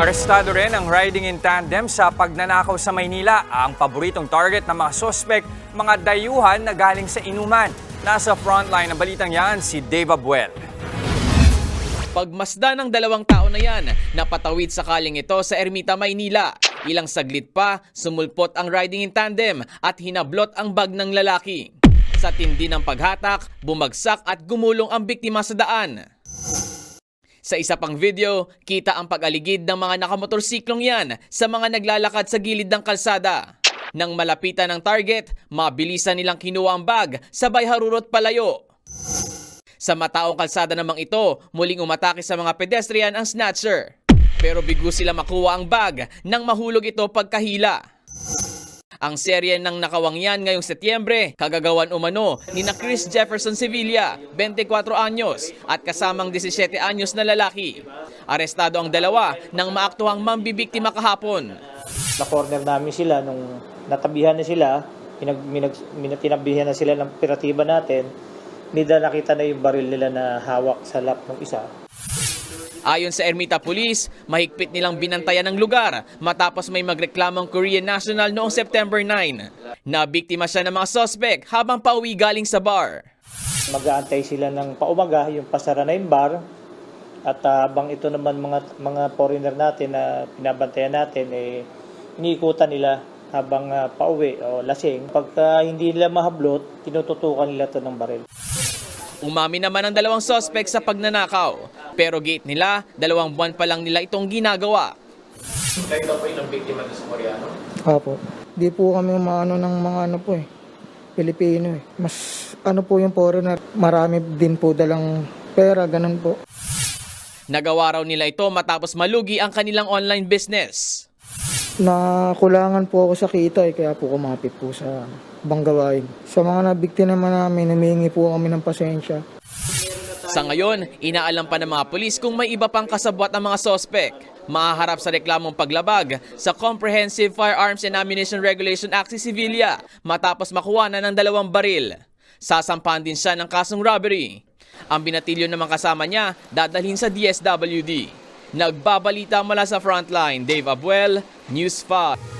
Arestado rin ang riding in tandem sa pagnanakaw sa Maynila. Ang paboritong target ng mga sospek, mga dayuhan na galing sa inuman. Nasa frontline ng balitang yan si Dave Abuel. Pagmasda ng dalawang tao na yan, napatawid sa kaling ito sa Ermita, Maynila. Ilang saglit pa, sumulpot ang riding in tandem at hinablot ang bag ng lalaki. Sa tindi ng paghatak, bumagsak at gumulong ang biktima sa daan. Sa isa pang video, kita ang pag-aligid ng mga nakamotorsiklong yan sa mga naglalakad sa gilid ng kalsada. Nang malapitan ng target, mabilisan nilang kinuha ang bag, sabay harurot palayo. Sa mataong kalsada namang ito, muling umatake sa mga pedestrian ang snatcher. Pero bigo sila makuha ang bag nang mahulog ito pagkahila. Ang serye ng nakawangyan ngayong Setyembre, kagagawan umano ni na Chris Jefferson Sevilla, 24 anyos, at kasamang 17 anyos na lalaki. Arestado ang dalawa nang maaktuhang mambibiktima kahapon. na-corner namin sila nung natabihan na sila, pinag, minag, minatinabihan na sila ng operatiba natin, nila nakita na yung baril nila na hawak sa lap ng isa. Ayon sa Ermita Police, mahigpit nilang binantayan ng lugar matapos may magreklamong Korean National noong September 9. Nabiktima siya ng mga suspect habang pauwi galing sa bar. Mag-aantay sila ng paumaga, yung pasara na yung bar, at ah, habang ito naman mga mga foreigner natin na pinabantayan natin, eh, iniikutan nila habang ah, pauwi o lasing. Pagka hindi nila mahablot, tinututukan nila to ng baril. Umami naman ang dalawang suspect sa pagnanakaw. Pero gate nila, dalawang buwan pa lang nila itong ginagawa. Opo. Di po kami maano ng mga ano po eh. Pilipino eh. Mas ano po yung foreigner. Marami din po dalang pera, ganun po. Nagawa raw nila ito matapos malugi ang kanilang online business. Nakulangan po ako sa kita eh, kaya po kumapit po sa banggawain. Sa mga nabiktima naman namin, humingi po kami ng pasensya. Sa ngayon, inaalam pa ng mga pulis kung may iba pang kasabwat ang mga sospek. Mahaharap sa reklamong paglabag sa Comprehensive Firearms and Ammunition Regulation Act si Sevilla matapos makuha na ng dalawang baril. Sasampahan din siya ng kasong robbery. Ang binatilyo naman kasama niya dadalhin sa DSWD. Nagbabalita mula sa frontline, Dave Abuel, News 5.